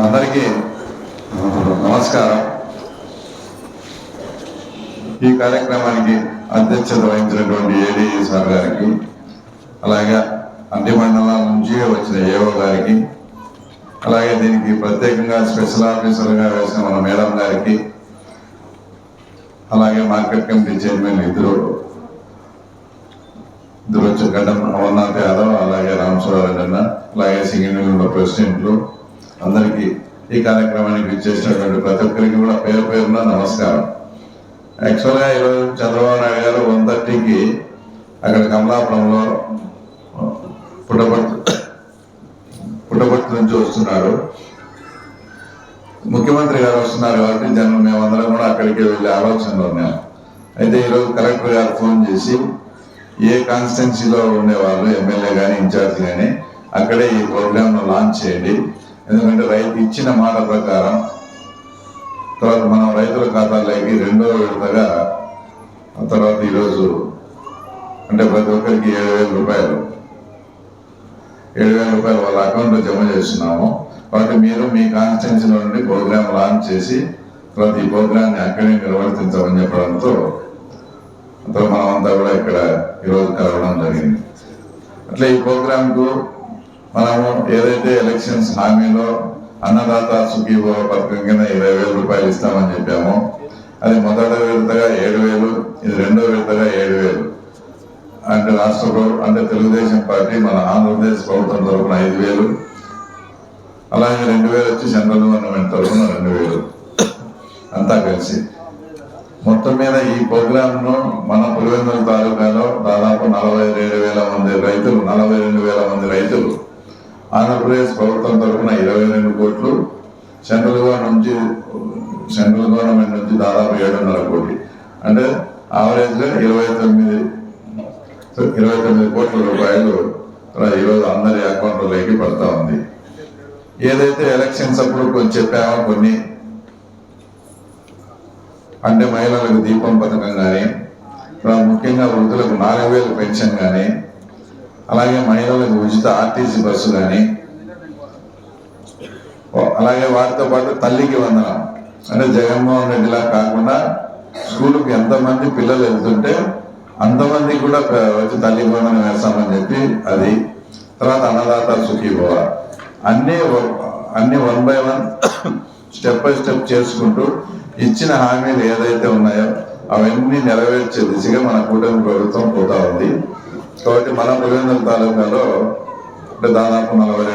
అందరికీ నమస్కారం. ఈ కార్యక్రమానికి అధ్యక్షత వహించినటువంటి ఏడీ సార్ గారికి అలాగే అన్ని మండలాల నుంచి వచ్చిన ఏవో గారికి అలాగే దీనికి ప్రత్యేకంగా స్పెషల్ ఆఫీసర్గా వేసిన మన మేడం గారికి అలాగే మార్కెట్ కమిటీ చైర్మన్ ఇద్దరు ఇద్దరు వచ్చిన గడ్డం అమర్నాథ్ యాదవ్ అలాగే రామస్వరారెడ్డి అన్న అలాగే సింగిల్ ప్రెసిడెంట్లు అందరికీ ఈ కార్యక్రమానికి విచ్చేసినటువంటి ప్రతి ఒక్కరికి కూడా పేరు పేరున నమస్కారం. యాక్చువల్గా ఈరోజు చంద్రబాబు నాయుడు గారు వన్ థర్టీకి అక్కడ కమలాపురంలో పుట్టపర్తి పుట్టపర్తి నుంచి వస్తున్నారు. ముఖ్యమంత్రి గారు వస్తున్నారు కాబట్టి జనం మేమందరం కూడా అక్కడికి వెళ్ళే ఆలోచనలో ఉన్నాం. అయితే ఈరోజు కలెక్టర్ గారు ఫోన్ చేసి ఏ కాన్స్టిట్యున్సీలో ఉండేవాళ్ళు ఎమ్మెల్యే కానీ ఇన్ఛార్జ్ కానీ అక్కడే ఈ ప్రోగ్రామ్ను లాంచ్ చేయండి. ఎందుకంటే రైతు ఇచ్చిన మాట ప్రకారం తర్వాత మనం రైతుల ఖాతాలోకి రెండో విడతగా ఆ తర్వాత ఈరోజు అంటే ప్రతి ఒక్కరికి ఏడు వేల రూపాయలు ఏడు వేల రూపాయలు వాళ్ళ అకౌంట్లో జమ చేస్తున్నాము. కాబట్టి మీరు మీ కాన్స్టిట్యున్సీలో నుండి ప్రోగ్రామ్ లాంచ్ చేసి తర్వాత ఈ ప్రోగ్రామ్ని అక్కడే నిర్వర్తించమని చెప్పడంతో అంతా మనం అంతా కూడా ఇక్కడ ఈరోజు కలవడం జరిగింది. అట్లా ఈ ప్రోగ్రాంకు మనము ఏదైతే ఎలక్షన్స్ హామీలో అన్నదాత సుఖీభవ పథకం కింద ఇరవై వేల రూపాయలు ఇస్తామని చెప్పామో అది మొదట విడతగా ఏడు వేలు ఇది రెండో విడతగా ఏడు వేలు. అంటే రాష్ట్ర అంటే తెలుగుదేశం పార్టీ మన ఆంధ్రప్రదేశ్ ప్రభుత్వం తరఫున ఐదు వేలు అలాగే రెండు వేలు వచ్చి సెంట్రల్ గవర్నమెంట్ తరఫున రెండు వేలు. అంతా కలిసి. మొత్తం మీద ఈ ప్రోగ్రామ్ను మన పులివెందుల తాలూకాలో దాదాపు నలభై ఏడు వేల మంది రైతులు నలభై రెండు వేల మంది రైతులు ఆంధ్రప్రదేశ్ ప్రభుత్వం తరఫున ఇరవై రెండు కోట్లు సెంట్రల్ గవర్నమెంట్ నుంచి సెంట్రల్ గవర్నమెంట్ నుంచి దాదాపు ఏడున్నర కోటి అంటే ఆవరేజ్గా ఇరవై తొమ్మిది ఇరవై తొమ్మిది కోట్ల రూపాయలు ఈరోజు అందరి అకౌంట్లోకి పడతా ఉంది. ఏదైతే ఎలక్షన్స్ అప్పుడు కొన్ని చెప్పామో కొన్ని అంటే మహిళలకు దీపం పథకం కానీ ముఖ్యంగా వృద్ధులకు నాలుగు వేలు పెన్షన్ కానీ అలాగే మహిళలకు ఉచిత ఆర్టీసీ బస్సు కానీ అలాగే వాటితో పాటు తల్లికి వందనం. అంటే జగన్మోహన్ రెడ్డిలా కాకుండా స్కూల్కి ఎంతమంది పిల్లలు వెళ్తుంటే అంతమంది కూడా వచ్చి తల్లికి వందనం వేస్తామని చెప్పి అది. తర్వాత అన్నదాత సుఖీభవ. అన్ని అన్ని one by one step by step చేసుకుంటూ ఇచ్చిన హామీలు ఏదైతే ఉన్నాయో అవన్నీ నెరవేర్చే దిశగా మన కూటమి ప్రభుత్వం పోతా ఉంది. కాబట్టి మన పులివెందుల తాలూకాలో అంటే దాదాపు నలభై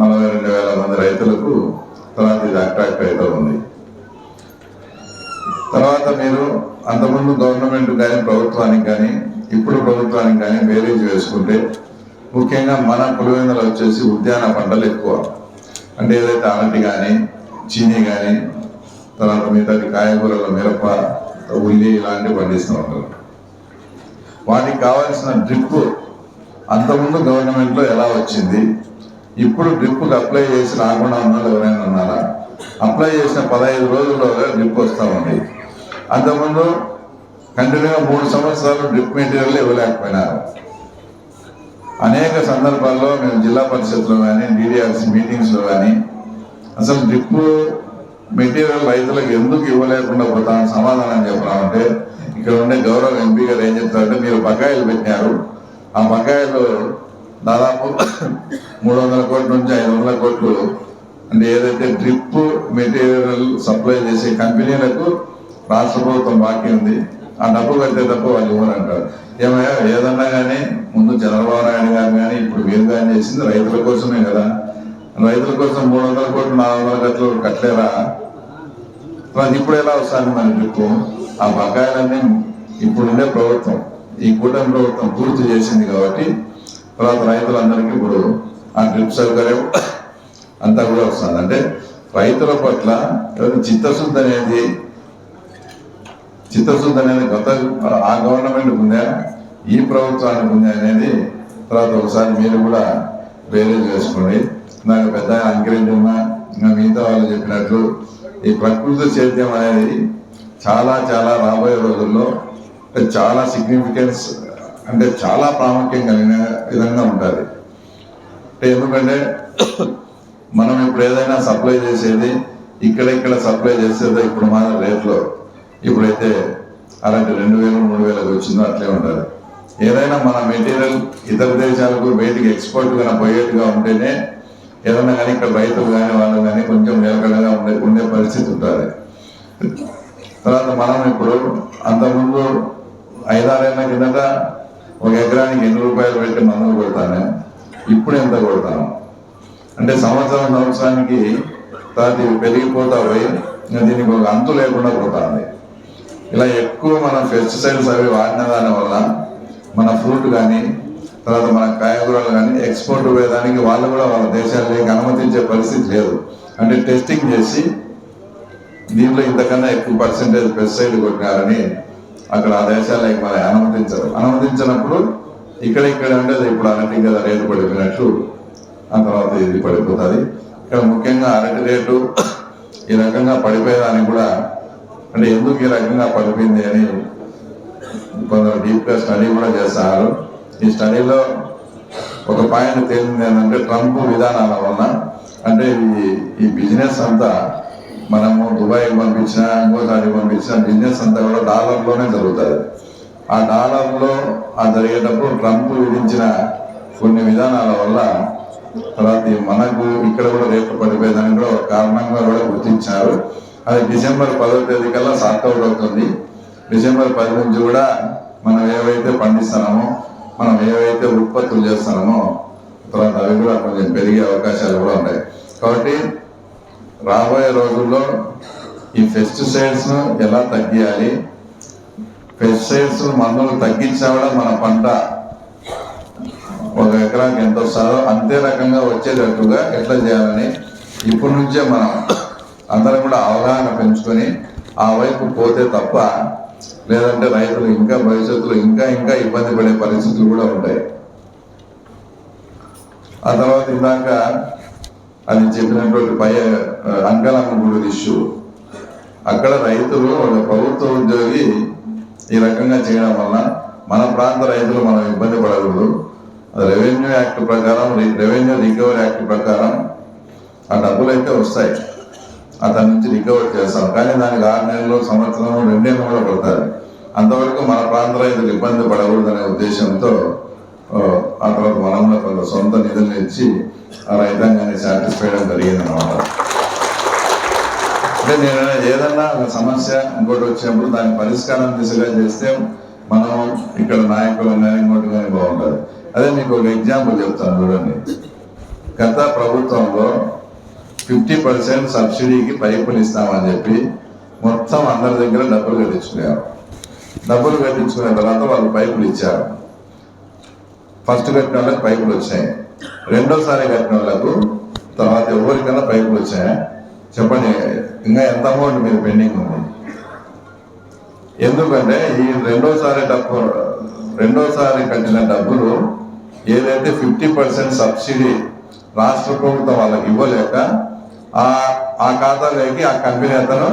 నలభై రెండు వేల మంది రైతులకు తర్వాత ఇది అట్రాక్ట్ అవుతూ ఉంది. తర్వాత మీరు అంతకుముందు గవర్నమెంట్ కానీ ప్రభుత్వానికి కానీ ఇప్పుడు ప్రభుత్వానికి కానీ బేరేజ్ వేసుకుంటే ముఖ్యంగా మన పులివెందులు వచ్చేసి ఉద్యాన పంటలు ఎక్కువ. అంటే ఏదైతే అరటి కానీ చీనీ కానీ తర్వాత మిగతా కాయగూరలు మిరప ఉల్లి ఇలాంటివి పండిస్తూ ఉంటారు. వాటికి కావాల్సిన డ్రిప్ అంతకుముందు గవర్నమెంట్లో ఎలా వచ్చింది? ఇప్పుడు డ్రిప్కి అప్లై చేసి రాకుండా ఉన్న ఎవరైనా ఉన్నారా? అప్లై చేసిన పదహైదు రోజుల్లో డ్రిప్ వస్తూ ఉంది. అంతకుముందు కంటిన్యూగా మూడు సంవత్సరాలు డ్రిప్ మెటీరియల్ ఇవ్వలేకపోయినారు. అనేక సందర్భాల్లో మేము జిల్లా పరిషత్లో కానీ డీడీఆర్సీ మీటింగ్స్లో కానీ అసలు డ్రిప్ మెటీరియల్ రైతులకు ఎందుకు ఇవ్వలేకుండా పోతాను సమాధానం చెప్పామంటే ఇక్కడ ఉండే గౌరవ ఎంపీ గారు ఏం చెప్తారంటే మీరు బకాయిలు పెట్టినారు. ఆ బకాయిలు దాదాపు మూడు వందల కోట్ల నుంచి ఐదు వందల కోట్లు అంటే ఏదైతే డ్రిప్ మెటీరియల్ సప్లై చేసే కంపెనీలకు రాష్ట్ర ప్రభుత్వం బాకీ ఉంది. ఆ డబ్బు కడితే తప్ప వాళ్ళు ఇవ్వరంటారు. ఏమయ్యా ఏదన్నా కానీ ముందు చంద్రబాబు నాయుడు గారు కానీ ఇప్పుడు మీరు కానీ చేసింది రైతుల కోసమే కదా. రైతుల కోసం మూడు వందల కోట్లు నాలుగు వందల కోట్లు కట్టలేరా? మరి ఇప్పుడు ఎలా వస్తాను మన చెప్పు ఆ బకాయిలన్నీ ఇప్పుడుండే ప్రభుత్వం ఈ కూటమి ప్రభుత్వం పూర్తి చేసింది కాబట్టి తర్వాత రైతులందరికీ ఇప్పుడు ఆ డ్రిప్ సౌకర్యం అంతా కూడా వస్తుంది. అంటే రైతుల పట్ల చిత్తశుద్ధి అనేది చిత్తశుద్ధి అనేది గత ఆ గవర్నమెంట్ ఉందా? ఈ ప్రభుత్వానికి ఉందా అనేది తర్వాత ఒకసారి మీరు కూడా వేరే చేసుకోండి. నాకు పెద్ద అంకరేజ్ ఇంకా మిగతా వాళ్ళు చెప్పినట్లు ఈ ప్రకృతి సేద్యం అనేది చాలా చాలా రాబోయే రోజుల్లో చాలా సిగ్నిఫికెన్స్ అంటే చాలా ప్రాముఖ్యం కలిగిన విధంగా ఉంటుంది అంటే ఎందుకంటే మనం ఇప్పుడు ఏదైనా సప్లై చేసేది ఇక్కడ ఇక్కడ సప్లై చేసేది ఇప్పుడు మన రేట్లో ఇప్పుడైతే అలాంటి రెండు వేలు మూడు వేలకు వచ్చిందో అట్లే ఉంటుంది ఏదైనా మన మెటీరియల్ ఇతర దేశాలకు బయటికి ఎక్స్పోర్ట్ కానీ పోయేట్టుగా ఉంటేనే ఏదైనా కానీ ఇక్కడ రైతులు కానీ వాళ్ళు కానీ కొంచెం నిలకడగా ఉండే ఉండే పరిస్థితి ఉంటుంది. తర్వాత మనం ఇప్పుడు అంతకుముందు ఐదారేళ్ళ కిందట ఒక ఎకరానికి ఎన్ని రూపాయలు పెట్టి మందులు కొడతాను? ఇప్పుడు ఎంత కొడతాను అంటే సంవత్సరం సంవత్సరానికి తర్వాత ఇవి పెరిగిపోతా పోయి దీనికి ఒక అంతు లేకుండా పోతుంది. ఇలా ఎక్కువ మన పెస్టిసైడ్స్ అవి వాడిన దాని వల్ల మన ఫ్రూట్ కానీ తర్వాత మన కాయగూరలు కానీ ఎక్స్పోర్ట్ పోయేదానికి వాళ్ళు కూడా వాళ్ళ దేశాలకి అనుమతించే పరిస్థితి లేదు. అంటే టెస్టింగ్ చేసి దీంట్లో ఇంతకన్నా ఎక్కువ పర్సెంటేజ్ పెస్టిసైడ్ కొట్టినారని అక్కడ ఆ దేశాలకి మన అనుమతించరు. అనుమతించినప్పుడు ఇక్కడ ఇక్కడ అంటే ఇప్పుడు అరటి కదా రేటు పడిపోయినట్లు ఆ తర్వాత ఇది పడిపోతుంది. ఇక్కడ ముఖ్యంగా అరటి రేటు ఈ రకంగా పడిపోయేదానికి కూడా అంటే ఎందుకు ఈ రకంగా పడిపోయింది అని కొందరు డీప్గా స్టడీ కూడా చేస్తారు ఈ స్టడీలో ఒక పాయింట్ తేలింది ఏంటంటే ట్రంప్ విధానాల వలన అంటే ఈ ఈ బిజినెస్ అంతా మనము దుబాయ్కి పంపించినా ఇంకోసారి పంపించినా బిజినెస్ అంతా కూడా డాలర్లోనే జరుగుతుంది. ఆ డాలర్లో ఆ జరిగేటప్పుడు ట్రంప్ విధించిన కొన్ని విధానాల వల్ల తర్వాత మనకు ఇక్కడ కూడా రేట్లు పడిపోయేదానికి కూడా ఒక కారణంగా కూడా గుర్తించారు అది డిసెంబర్ పదో తేదీ కల్లా సార్ట్ అవుతుంది. డిసెంబర్ పది నుంచి కూడా మనం ఏవైతే పండిస్తున్నామో మనం ఏవైతే ఉత్పత్తులు చేస్తున్నామో తర్వాత అవి కూడా కొంచెం పెరిగే అవకాశాలు కూడా ఉన్నాయి. కాబట్టి రాబోయే రోజుల్లో ఈ పెస్టిసైడ్స్ ఎలా తగ్గియాలి? పెస్టిసైడ్స్ మందులు తగ్గించినా కూడా మన పంట ఒక ఎకరానికి ఎంత వస్తారో అంతే రకంగా వచ్చేటట్టుగా ఎట్లా చేయాలని ఇప్పటి నుంచే మనం అందరం కూడా అవగాహన పెంచుకొని ఆ వైపు పోతే తప్ప లేదంటే రైతులు ఇంకా భవిష్యత్తులో ఇంకా ఇంకా ఇబ్బంది పడే పరిస్థితులు కూడా ఉంటాయి. ఆ తర్వాత ఇందాక అది చెప్పినటువంటి పై అంకలమ్మ గుడి ఇష్యూ. అక్కడ రైతులు ఒక ప్రభుత్వ ఉద్యోగి ఈ రకంగా చేయడం వల్ల మన ప్రాంత రైతులు మనం ఇబ్బంది పడకూడదు. రెవెన్యూ యాక్ట్ ప్రకారం రెవెన్యూ రికవరీ యాక్ట్ ప్రకారం ఆ డబ్బులు అయితే వస్తాయి. అతని నుంచి రికవర్ చేస్తాం. కానీ దానికి ఆరు నెలలు సంవత్సరం రెండేళ్ళు కూడా పడతారు. అంతవరకు మన ప్రాంత రైతులు ఇబ్బంది పడకూడదనే ఉద్దేశంతో ఆ, తర్వాత మనం కొంత సొంత నిధులు ఇచ్చి ఆ రైతాంగాన్ని సాటిస్ఫై చేయడం జరిగింది అనమాట అంటే నేను ఏదన్నా ఒక సమస్య ఇంకోటి వచ్చినప్పుడు దాని పరిష్కారం దిశగా చేస్తే మనం ఇక్కడ నాయకులు కానీ ఇంకోటి కానీ బాగుంటుంది అదే మీకు ఒక ఎగ్జాంపుల్ చెప్తాను చూడండి. గత ప్రభుత్వంలో ఫిఫ్టీ పర్సెంట్ సబ్సిడీకి పైపులు ఇస్తామని చెప్పి మొత్తం అందరి దగ్గర డబ్బులు గడిచిపోయారు డబ్బులు కట్టించుకున్న తర్వాత వాళ్ళు పైపులు ఇచ్చారు. ఫస్ట్ కట్టిన వాళ్ళకి పైపులు వచ్చాయి. రెండోసారి కట్టిన వాళ్ళకు తర్వాత ఎవరికైనా పైపులు వచ్చాయా? చెప్పండి ఇంకా ఎంత అమౌంట్ మీరు పెండింగ్ ఉంది? ఎందుకంటే ఈ రెండోసారి డబ్బు రెండోసారి కట్టిన డబ్బులు ఏదైతే ఫిఫ్టీ పర్సెంట్ సబ్సిడీ రాష్ట్ర ప్రభుత్వం వాళ్ళకి ఇవ్వలేక ఆ ఆ ఖాతాలోకి ఆ కంపెనీ అతను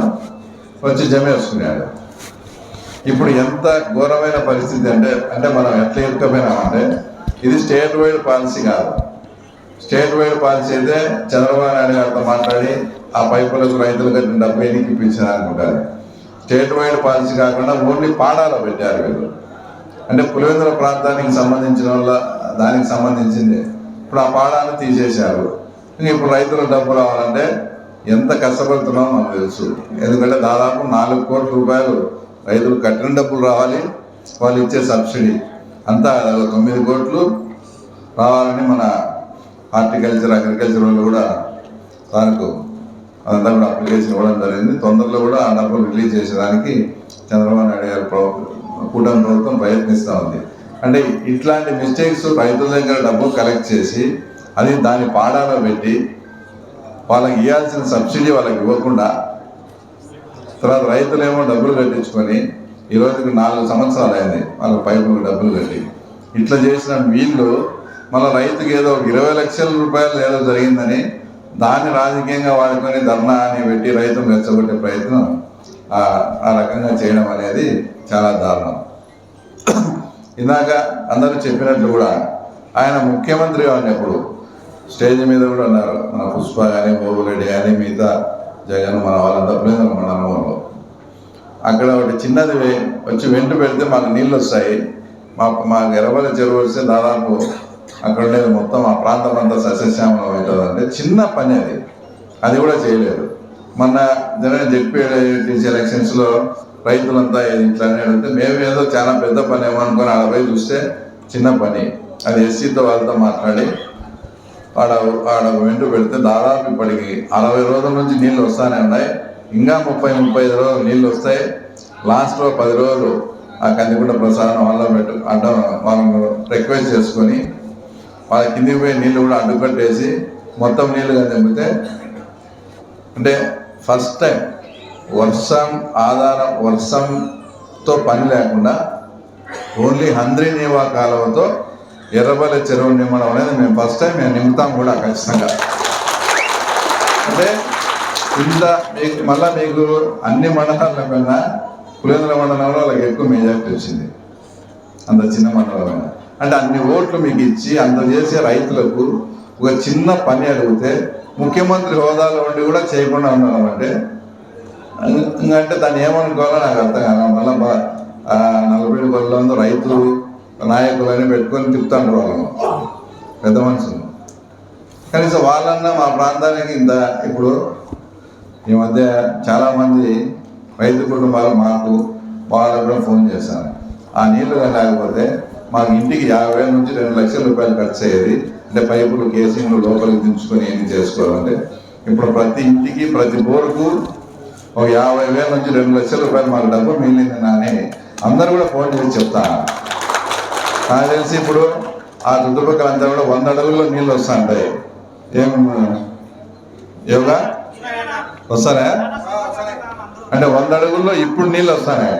వచ్చి జమ వేసుకున్నాడు ఇప్పుడు ఎంత ఘోరమైన పరిస్థితి అంటే అంటే మనం ఎట్లా ఇరుకపోయినామంటే ఇది స్టేట్ వైడ్ పాలసీ కాదు. స్టేట్ వైడ్ పాలసీ అయితే చంద్రబాబు నాయుడు గారితో మాట్లాడి ఆ పైపులకు రైతులు కట్టిన డబ్బు ఎన్నికి ఇప్పించారు అనుకుంటారు. స్టేట్ వైడ్ పాలసీ కాకుండా ఓన్లీ పాడాలో పెట్టారు వీళ్ళు. అంటే పులివెందుల ప్రాంతానికి సంబంధించిన వల్ల దానికి సంబంధించింది. ఇప్పుడు ఆ పాడాన్ని తీసేశారు. ఇప్పుడు రైతుల డబ్బు రావాలంటే ఎంత కష్టపడుతున్నామో మనకు తెలుసు. ఎందుకంటే దాదాపు నాలుగు కోట్ల రూపాయలు రైతులు కట్టిన డబ్బులు రావాలి. వాళ్ళు ఇచ్చే సబ్సిడీ. అంతా తొమ్మిది కోట్లు రావాలని మన హార్టికల్చర్ అగ్రికల్చర్ వాళ్ళు కూడా దానికి అదంతా కూడా అప్లికేషన్ ఇవ్వడం జరిగింది. తొందరలో కూడా ఆ డబ్బులు రిలీజ్ చేసేదానికి చంద్రబాబు నాయుడు గారు కూటమి ప్రభుత్వం ప్రయత్నిస్తూ ఉంది. అంటే ఇట్లాంటి మిస్టేక్స్ రైతుల దగ్గర డబ్బు కలెక్ట్ చేసి అది దాన్ని పాడాలో పెట్టి వాళ్ళకి ఇవ్వాల్సిన సబ్సిడీ వాళ్ళకి ఇవ్వకుండా తర్వాత రైతులేమో డబ్బులు కట్టించుకొని ఈ రోజుకి నాలుగు సంవత్సరాలు అయింది. వాళ్ళ పైపులకు డబ్బులు కట్టి. ఇట్లా చేసిన వీళ్ళు మళ్ళీ రైతుకి ఏదో ఒక ఇరవై లక్షల రూపాయలు ఏదో జరిగిందని దాన్ని రాజకీయంగా వాడుకొని ధర్నా అని పెట్టి రైతును రెచ్చగొట్టే ప్రయత్నం ఆ రకంగా చేయడం అనేది చాలా దారుణం. ఇందాక అందరూ చెప్పినట్లు కూడా ఆయన ముఖ్యమంత్రి ఉన్నప్పుడు స్టేజ్ మీద కూడా అన్నారు మన పుష్ప కానీ బాబురెడ్డి కానీ మిగతా జగన్ మన వాళ్ళంతా పులివెందుల మండలంలో అక్కడ ఒకటి చిన్నది వచ్చి వెంట పెడితే మాకు నీళ్ళు వస్తాయి మా మాకు ఎరవల చెరువు వస్తే దాదాపు అక్కడ ఉండేది మొత్తం ఆ ప్రాంతం అంతా సస్యశ్యామలం అవుతుంది అంటే చిన్న పని అది. అది కూడా చేయలేదు. మొన్న జగన్ జెడ్పీ ఎలక్షన్స్లో రైతులంతా ఇట్లానే అడిగితే మేము ఏదో చాలా పెద్ద పని ఏమో అనుకొని ఆడ పోయి చూస్తే చిన్న పని. అది ఎస్సీతో వాళ్ళతో మాట్లాడి ఆడ ఆడ వెంట పెడితే దాదాపు ఇప్పటికి అరవై రోజుల నుంచి నీళ్ళు వస్తానే ఉన్నాయి. ఇంకా ముప్పై ముప్పై ఐదు రోజులు నీళ్ళు వస్తాయి. లాస్ట్లో పది రోజులు ఆ కందికుంట ప్రసాదం వల్ల పెట్టు అడ్డం వాళ్ళను రిక్వెస్ట్ చేసుకొని వాళ్ళ కిందికి పోయి నీళ్ళు కూడా అడ్డుకట్టేసి మొత్తం నీళ్ళు కానీ అంటే ఫస్ట్ టైం వర్షం ఆధారం వర్షంతో పని లేకుండా ఓన్లీ హంద్రీ నేవా కాలువతో ఎర్రబల్లి చెరువు నిమ్మడం అనేది మేము ఫస్ట్ టైం మేము నింపుతాం కూడా ఖచ్చితంగా. అంటే ఇంత మీకు మళ్ళీ మీకు అన్ని మండలాల కన్నా పులివెందుల మండలంలో వాళ్ళకి ఎక్కువ మెజార్టీ వచ్చింది అంత చిన్న మండలం అంటే అన్ని ఓట్లు మీకు ఇచ్చి అంత చేసే రైతులకు ఒక చిన్న పని అడిగితే ముఖ్యమంత్రి హోదాలో ఉండి కూడా చేయకుండా ఉండడం అంటే అంటే దాన్ని ఏమనుకోవాలో నాకు అర్థం కాదు. మళ్ళీ నలభై వందల రైతులు నాయకులని పెట్టుకొని తిప్పుతాను వాళ్ళను పెద్ద మనుషులు. కనీసం వాళ్ళన్నా మా ప్రాంతానికి ఇంత ఇప్పుడు ఈ మధ్య చాలామంది రైతు కుటుంబాలు మాకు వాళ్ళకు కూడా ఫోన్ చేశాను ఆ నీళ్ళు కానీ లేకపోతే మాకు ఇంటికి యాభై వేల నుంచి రెండు లక్షల రూపాయలు ఖర్చు అయ్యేది. అంటే పైపులు కేసింగ్లు లోపలికి దించుకొని ఏం చేసుకోవాలంటే ఇప్పుడు ప్రతి ఇంటికి ప్రతి బోరుకు ఒక యాభై వేల నుంచి రెండు లక్షల రూపాయలు మాకు డబ్బు మిగిలింది అని అందరూ కూడా ఫోన్ చేసి చెప్తాను నాకు తెలిసి ఇప్పుడు ఆ చుట్టుపక్కల అంతా కూడా వంద అడుగుల్లో నీళ్ళు వస్తుంటాయి ఏం యోగా వస్తారా అంటే వంద అడుగుల్లో ఇప్పుడు నీళ్ళు వస్తున్నాయి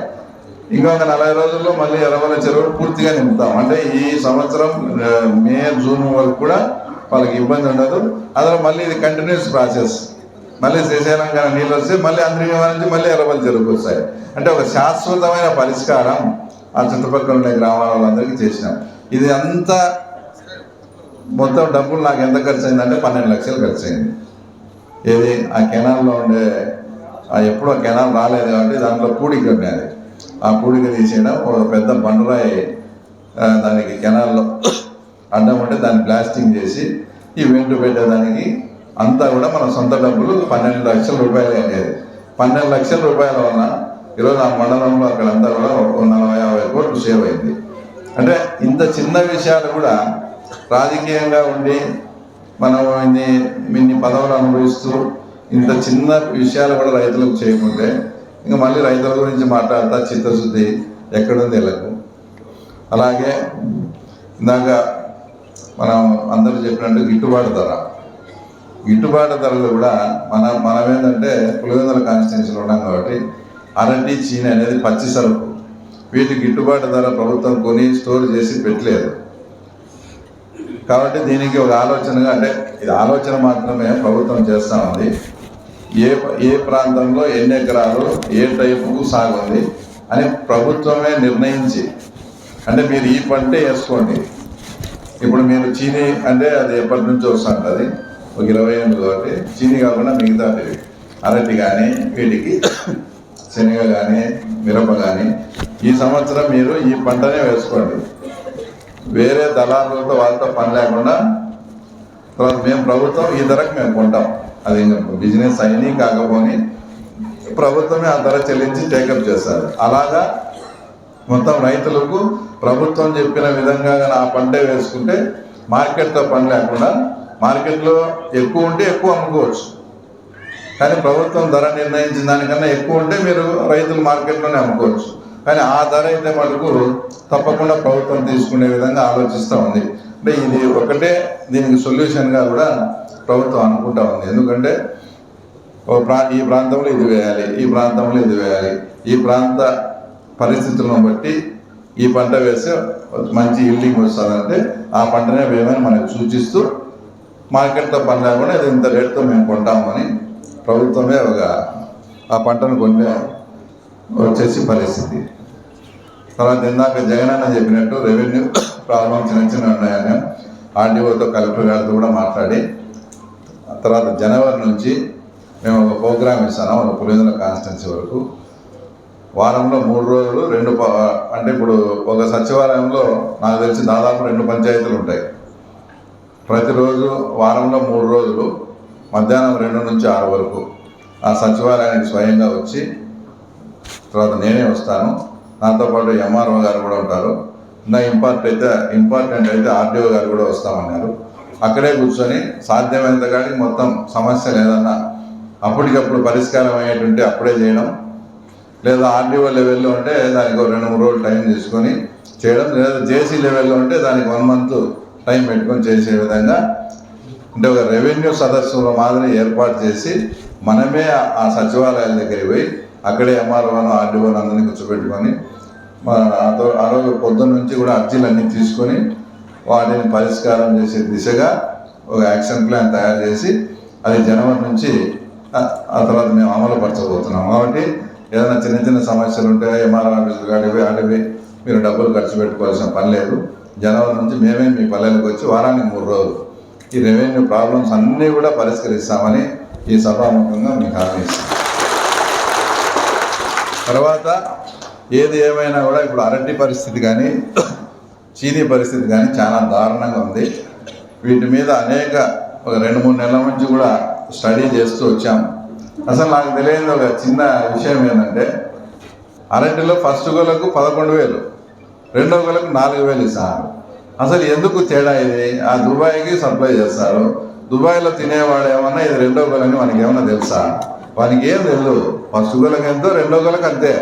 ఇంకొక నలభై రోజుల్లో మళ్ళీ ఎరవల చెరువులు పూర్తిగా నింపుతాం. అంటే ఈ సంవత్సరం మే జూన్ వరకు కూడా వాళ్ళకి ఇబ్బంది ఉండదు. అందులో మళ్ళీ ఇది కంటిన్యూస్ ప్రాసెస్ మళ్ళీ శ్రీశైలం కానీ నీళ్ళు వస్తే మళ్ళీ అందరి నుంచి మళ్ళీ ఎరవల చెరువుకు వస్తాయి. అంటే ఒక శాశ్వతమైన పరిష్కారం. ఆ చుట్టుపక్కల ఉండే గ్రామాల వాళ్ళందరికీ చేసినాం. ఇది అంతా మొత్తం డబ్బులు నాకు ఎంత ఖర్చు అయిందంటే పన్నెండు లక్షలు ఖర్చు అయింది ఏది? ఆ కెనాల్లో ఉండే ఆ ఎప్పుడో కెనాల్ రాలేదు కాబట్టి దాంట్లో పూడిక ఉండేది ఆ పూడిక తీసేయడం ఒక పెద్ద బండరాయి దానికి కెనాల్లో అడ్డం ఉంటే దాన్ని ప్లాస్టింగ్ చేసి ఈ వెంటు పెట్టేదానికి అంతా కూడా మన సొంత డబ్బులు పన్నెండు లక్షల రూపాయలు అనేది పన్నెండు లక్షల రూపాయల వలన ఈరోజు ఆ మండలంలో అక్కడంతా కూడా నలభై యాభై అయింది అంటే ఇంత చిన్న విషయాలు కూడా రాజకీయంగా ఉండి మనం ఇన్ని ఇన్ని పదవులు అనుభవిస్తూ ఇంత చిన్న విషయాలు కూడా రైతులకు చేయకుంటే ఇంకా మళ్ళీ రైతుల గురించి మాట్లాడతా చిత్తశుద్ధి ఎక్కడుంది వీళ్ళకు. అలాగే ఇందాక మనం అందరూ చెప్పినట్టు గిట్టుబాటు ధర. గిట్టుబాటు ధరలు కూడా మన మనం పులివెందుల కాన్స్టిట్యూన్సీలో ఉన్నాం కాబట్టి అరటి చీని అనేది పచ్చి సరుకు. వీటి గిట్టుబాటు ధర ప్రభుత్వం కొని స్టోర్ చేసి పెట్టలేదు. కాబట్టి దీనికి ఒక ఆలోచనగా అంటే ఇది ఆలోచన మాత్రమే ప్రభుత్వం చేస్తా ఉంది ఏ ఏ ప్రాంతంలో ఎన్ని ఎకరాలు ఏ టైపుకు సాగుంది అని ప్రభుత్వమే నిర్ణయించి అంటే మీరు ఈ పంటే వేసుకోండి. ఇప్పుడు మీరు చీని అంటే అది ఎప్పటి నుంచో వస్తుంటుంది ఒక ఇరవై ఏళ్ళు కాబట్టి చీని కాకుండా మిగతా అరటి కానీ వీటికి శనగ కానీ మిరప కానీ ఈ సంవత్సరం మీరు ఈ పంటనే వేసుకోండి. వేరే దళారులతో వాళ్ళతో పని లేకుండా తర్వాత మేము ప్రభుత్వం ఈ ధరకు మేము కొంటాం. అది ఇంకా బిజినెస్ అయినా కాకపోని ప్రభుత్వమే ఆ ధర చెల్లించి టేకప్ చేస్తారు. అలాగా మొత్తం రైతులకు ప్రభుత్వం చెప్పిన విధంగా ఆ పంటే వేసుకుంటే మార్కెట్తో పని లేకుండా మార్కెట్లో ఎక్కువ ఉంటే ఎక్కువ అమ్ముకోవచ్చు. కానీ ప్రభుత్వం ధర నిర్ణయించిన దానికన్నా ఎక్కువ ఉంటే మీరు రైతులు మార్కెట్లోనే అమ్ముకోవచ్చు. కానీ ఆ ధర అయితే మటుకు తప్పకుండా ప్రభుత్వం తీసుకునే విధంగా ఆలోచిస్తూ ఉంది. అంటే ఇది ఒకటే దీనికి సొల్యూషన్గా కూడా ప్రభుత్వం అనుకుంటా ఉంది. ఎందుకంటే ఓ ప్రా ఈ ప్రాంతంలో ఇది వేయాలి ఈ ప్రాంతంలో ఇది వేయాలి. ఈ ప్రాంత పరిస్థితులను బట్టి ఈ పంట వేస్తే మంచి ఇల్డింగ్ వస్తుందంటే ఆ పంటనే వేయమని మనకు సూచిస్తూ మార్కెట్తో పని లేకుండా ఇది ఇంత రేటుతో మేము కొంటామని ప్రభుత్వమే ఒక ఆ పంటను కొనే వచ్చేసి పరిస్థితి తర్వాత ఇందాక జగన్ అన్న చెప్పినట్టు రెవెన్యూ ప్రాబ్లం చిన్న చిన్న ఉన్నాయని ఆర్డీఓతో కలెక్టర్ గారితో కూడా మాట్లాడి తర్వాత జనవరి నుంచి మేము ఒక ప్రోగ్రామ్ ఇస్తాను ఒక పులివెందుల కాన్స్టిట్యున్సీ వరకు. వారంలో మూడు రోజులు రెండు ప- అంటే ఇప్పుడు ఒక సచివాలయంలో నాకు తెలిసి దాదాపు రెండు పంచాయతీలు ఉంటాయి. ప్రతిరోజు వారంలో మూడు రోజులు మధ్యాహ్నం రెండు నుంచి ఆరు వరకు ఆ సచివాలయానికి స్వయంగా వచ్చి తర్వాత నేనే వస్తాను. నాతో పాటు ఎంఆర్ఓ గారు కూడా ఉంటారు. నా ఇంపార్టెంట్ అయితే ఇంపార్టెంట్ అయితే ఆర్డీఓ గారు కూడా వస్తామన్నారు. అక్కడే కూర్చొని సాధ్యమైనంత కానీ మొత్తం సమస్య ఏదన్నా అప్పటికప్పుడు పరిష్కారం అయ్యేటువంటి అప్పుడే చేయడం. లేదా ఆర్డీఓ లెవెల్లో ఉంటే దానికి ఒక రెండు మూడు రోజులు టైం తీసుకొని చేయడం. లేదా జేసీ లెవెల్లో ఉంటే దానికి వన్ మంత్ టైం పెట్టుకొని చేసే విధంగా అంటే ఒక రెవెన్యూ సదస్సుల మాదిరి ఏర్పాటు చేసి మనమే ఆ- సచివాలయాల దగ్గరికి పోయి అక్కడే ఎంఆర్ఓను ఆర్డీఓను అందరినీ కూర్చోబెట్టుకొని ఆ తో- ఆ రోజు పొద్దున్న నుంచి కూడా అర్జీలన్నీ తీసుకొని వాటిని పరిష్కారం చేసే దిశగా ఒక యాక్షన్ ప్లాన్ తయారు చేసి అది జనవరి నుంచి ఆ- తర్వాత మేము అమలు పరచబోతున్నాం కాబట్టి ఏదైనా చిన్న చిన్న సమస్యలు ఉంటే ఎంఆర్ఓ ఆఫీసులు కాడివి ఆడివి మీరు డబ్బులు ఖర్చు పెట్టుకోవాల్సిన పని లేదు. జనవరి నుంచి మేమే మీ పల్లెలకు వచ్చి వారానికి మూడు రోజులు ఈ రెవెన్యూ ప్రాబ్లమ్స్ అన్నీ కూడా పరిష్కరిస్తామని ఈ సభాముఖంగా మీకు హామీ ఇస్తాం. తర్వాత ఏది ఏమైనా కూడా ఇప్పుడు అరటి పరిస్థితి కానీ చీనీ పరిస్థితి కానీ చాలా దారుణంగా ఉంది. వీటి మీద అనేక ఒక రెండు మూడు నెలల నుంచి కూడా స్టడీ చేస్తూ వచ్చాం. అసలు నాకు తెలియని ఒక చిన్న విషయం ఏంటంటే అరటిలో ఫస్ట్ గోలకు పదకొండు వేలు రెండో గోలకు నాలుగు వేలు ఇస్తాను. అసలు ఎందుకు తేడా ఇది? ఆ దుబాయ్కి సప్లై చేస్తారు. దుబాయ్లో తినేవాడు ఏమన్నా ఇది రెండో గోలని మనకి ఏమన్నా తెలుసా? వానికి ఏం తెలియదు ఫస్ట్ గోలకు ఎంతో రెండో గోలకు అంతే.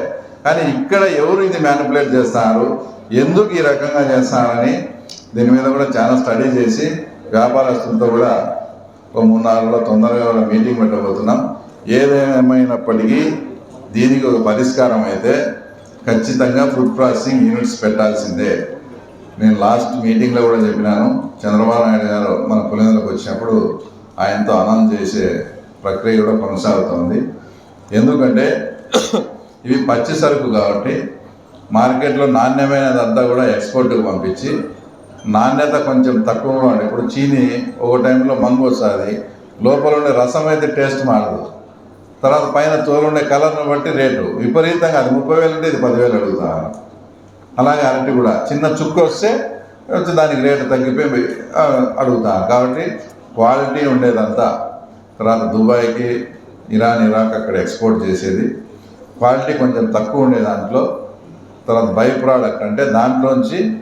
కానీ ఇక్కడ ఎవరు ఇది మ్యానిపులేట్ చేస్తారు? ఎందుకు ఈ రకంగా చేస్తారని దీని మీద కూడా చాలా స్టడీ చేసి వ్యాపారస్తులతో కూడా ఒక మూడు నాలుగులో తొందరగా కూడా మీటింగ్ పెట్టబోతున్నాం. ఏదేమైనప్పటికీ దీనికి ఒక పరిష్కారం అయితే ఖచ్చితంగా ఫుడ్ ప్రాసెసింగ్ యూనిట్స్ పెట్టాల్సిందే. నేను లాస్ట్ మీటింగ్లో కూడా చెప్పినాను. చంద్రబాబు నాయుడు గారు మన పులిందులకు వచ్చినప్పుడు ఆయనతో అనౌన్స్ చేసే ప్రక్రియ కూడా కొనసాగుతోంది. ఎందుకంటే ఇవి పచ్చి సరుకు కాబట్టి మార్కెట్లో నాణ్యమైనదంతా కూడా ఎక్స్పోర్ట్కి పంపించి నాణ్యత కొంచెం తక్కువగా ఉండే. ఇప్పుడు చీని ఒక టైంలో మంగు వస్తుంది. లోపల ఉండే రసం అయితే టేస్ట్ మారదు. తర్వాత పైన తోలుండే కలర్ను బట్టి రేటు. విపరీతంగా అది ముప్పై వేలు ఉంటే ఇది పదివేలు అడుగుతాను అలాగే అరటి కూడా. చిన్న చుక్క వస్తే దానికి రేటు తగ్గిపోయి అడుగుతా. కాబట్టి క్వాలిటీ ఉండేదంతా. తర్వాత దుబాయ్కి ఇరాన్ ఇరాక్ అక్కడ ఎక్స్పోర్ట్ చేసేది. క్వాలిటీ కొంచెం తక్కువ ఉండే దాంట్లో. తర్వాత బై ప్రోడక్ట్ అంటే దాంట్లోంచి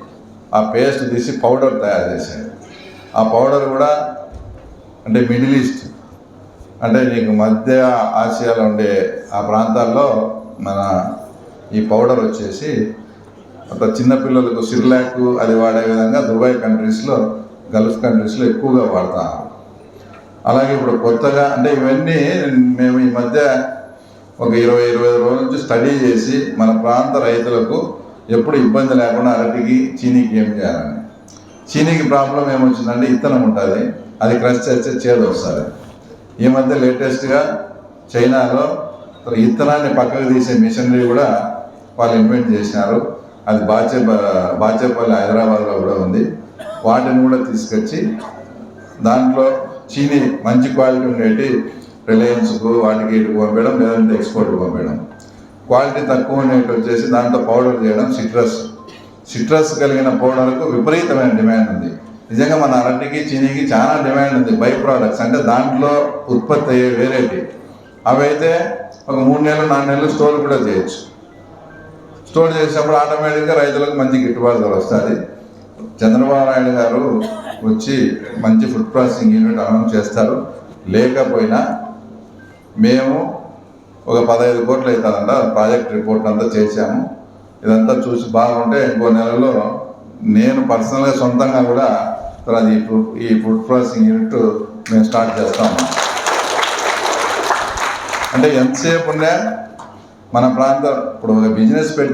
ఆ పేస్ట్ తీసి పౌడర్ తయారు చేసేది ఆ పౌడర్ కూడా అంటే మిడిల్ ఈస్ట్. అంటే నీకు మధ్య ఆసియాలో ఉండే ఆ ప్రాంతాల్లో మన ఈ పౌడర్ వచ్చేసి అంత చిన్నపిల్లలకు సిర్లాక్ అది వాడే విధంగా దుబాయ్ కంట్రీస్లో గల్ఫ్ కంట్రీస్లో ఎక్కువగా వాడతారు అలాగే ఇప్పుడు కొత్తగా అంటే ఇవన్నీ మేము ఈ మధ్య ఒక ఇరవై ఇరవై ఐదు రోజుల నుంచి స్టడీ చేసి మన ప్రాంత రైతులకు ఎప్పుడు ఇబ్బంది లేకుండా అరటికి చీనీకి ఏం చేయాలని. చీనీకి ప్రాబ్లం ఏమొచ్చిందంటే ఇత్తనం ఉంటుంది అది క్రష్ చేస్తే చేదు వస్తుంది. ఈ మధ్య లేటెస్ట్గా చైనాలో ఇత్తనాన్ని పక్కకు తీసే మిషనరీ కూడా వాళ్ళు ఇన్వెంట్ చేసినారు. అది బాచే బాచేపల్లి హైదరాబాద్లో కూడా ఉంది. వాటిని కూడా తీసుకొచ్చి దాంట్లో చీనీ మంచి క్వాలిటీ ఉండేటి రిలయన్స్కు వాటికి ఇటు పంపించడం లేదంటే ఎక్స్పోర్ట్కి పంపించడం క్వాలిటీ తక్కువ ఉండేటి వచ్చేసి దాంట్లో పౌడర్ చేయడం సిట్రస్. సిట్రస్ కలిగిన పౌడర్కు విపరీతమైన డిమాండ్ ఉంది. నిజంగా మన అరటికి చీనీకి చాలా డిమాండ్ ఉంది బై ప్రోడక్ట్స్. అంటే దాంట్లో ఉత్పత్తి అయ్యే వేరేటి. అవైతే ఒక మూడు నెలలు నాలుగు నెలలు స్టోర్ కూడా చేయొచ్చు. స్టోర్ చేసినప్పుడు ఆటోమేటిక్గా రైతులకు మంచి గిట్టుబాటు ధర వస్తుంది. చంద్రబాబు నాయుడు గారు వచ్చి మంచి ఫుడ్ ప్రాసెసింగ్ యూనిట్ అనౌన్స్ చేస్తారు. లేకపోయినా మేము ఒక పదహైదు కోట్లు అవుతుందంట ప్రాజెక్ట్ రిపోర్ట్ అంతా చేశాము. ఇదంతా చూసి బాగుంటే ఇంకో నెలలో నేను పర్సనల్గా సొంతంగా కూడా తర్వాత ఈ ఫుడ్ ఈ ఫుడ్ ప్రాసెసింగ్ యూనిట్ మేము స్టార్ట్ చేస్తాము. అంటే ఎంతసేపు ఉండే మన ప్రాంతం ఇప్పుడు ఒక బిజినెస్ పెట్టి